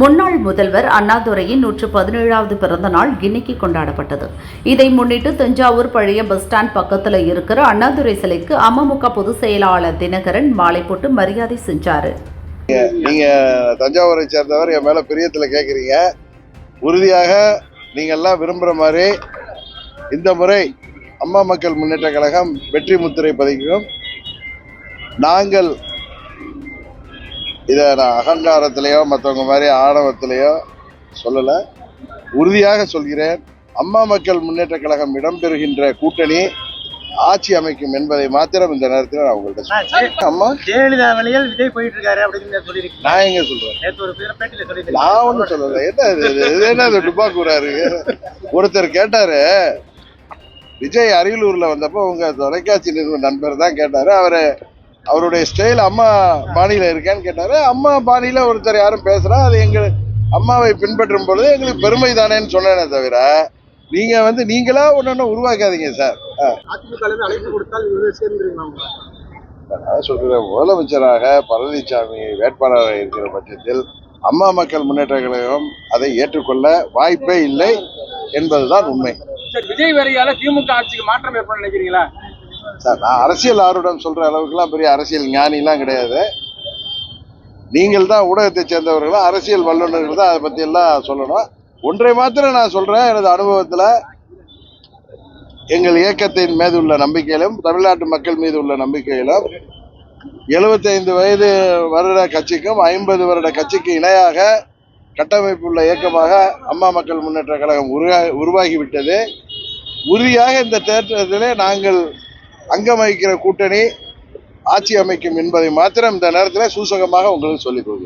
முன்னாள் முதல்வர் அண்ணாதுரையின் நூற்று பதினேழாவது பிறந்த நாள் இன்னைக்கு கொண்டாடப்பட்டது. இதை முன்னிட்டு தஞ்சாவூர் பழைய பஸ் ஸ்டாண்ட் பக்கத்தில் இருக்கிற அண்ணாதுரை சிலைக்கு அமமுக பொதுச் செயலாளர் தினகரன் மாலை போட்டு மரியாதை செஞ்சாரு. நீங்க தஞ்சாவூரை சேர்ந்தவர் என் மேல பிரியத்துல கேக்குறீங்க. உறுதியாக நீங்க எல்லாம் விரும்புற மாதிரி இந்த முறை அம்மா மக்கள் முன்னேற்ற கழகம் வெற்றி முத்திரை பதிக்கும். நாங்கள் இதை நான் அகங்காரத்திலேயோ மற்றவங்க மாதிரி ஆணவத்திலேயோ சொல்லலை. உறுதியாக சொல்கிறேன் அம்மா மக்கள் முன்னேற்ற கழகம் இடம்பெறுகின்ற கூட்டணி ஆட்சி அமைக்கும் என்பதை மாத்திரம் இந்த நேரத்தில் நான் உங்கள்கிட்ட. அம்மா? ஜெயலலிதா வழியில் விஜய் போயிட்டு இருக்காரு அப்படின்னு சொல்லியிருக்கீங்க நான் எங்க சொல்றேன்? நான் ஒண்ணும் சொல்லல. என்ன இது? என்ன இது? டுபாக்கூறாரு ஒருத்தர் கேட்டாரு விஜய் அரியலூர்ல வந்தப்போ உங்க தொலைக்காட்சி நிறுவன நண்பர் தான் கேட்டாரு. அவரு அவருடைய ஸ்டைல் அம்மா பாணியில இருக்கேன்னு கேட்டாரு. அம்மா பாணியில ஒருத்தர் யாரும் பேசுறா அது எங்க அம்மாவை பின்பற்றும் பொழுது எங்களுக்கு பெருமை தானேன்னு சொன்னேனே தவிர நீங்க வந்து நீங்களா ஒன்னு உருவாக்காதீங்க சார். நான் சொல்கிறேன் முதலமைச்சராக பழனிசாமி வேட்பாளராக இருக்கிற பட்சத்தில் அம்மா மக்கள் முன்னேற்ற கழகம் அதை ஏற்றுக்கொள்ள வாய்ப்பே இல்லை என்பதுதான் உண்மை. சரி விஜய் வரியால திமுக ஆட்சிக்கு மாற்றம் ஏற்படும் நினைக்கிறீங்களா? சார் நான் அரசியல் ஆர்வம் சொல்ற அளவுக்குலாம் பெரிய அரசியல் ஞானிலாம் கிடையாது. நீங்கள் தான் ஊடகத்தை சேர்ந்தவர்கள் அரசியல் வல்லுநர்கள் தான் அதை பற்றியெல்லாம் எல்லாம் சொல்லணும். ஒன்றை மாத்திரம் நான் சொல்கிறேன் எனது அனுபவத்தில் எங்கள் இயக்கத்தின் மீது உள்ள நம்பிக்கையிலும் தமிழ்நாட்டு மக்கள் மீது உள்ள நம்பிக்கையிலும் 75 வயது வருட கட்சிக்கும் ஐம்பது வருட கட்சிக்கு இணையாக கட்டமைப்புள்ள இயக்கமாக அம்மா மக்கள் முன்னேற்ற கழகம் உருவா உருவாகிவிட்டது. உறுதியாக இந்த தேர்தலிலே நாங்கள் அங்கம் வகிக்கிற கூட்டணி ஆட்சி அமைக்கும் என்பதை மாத்திரம் இந்த நேரத்தில் சூசகமாக உங்களுக்கு சொல்லிக் கொள்கிறேன்.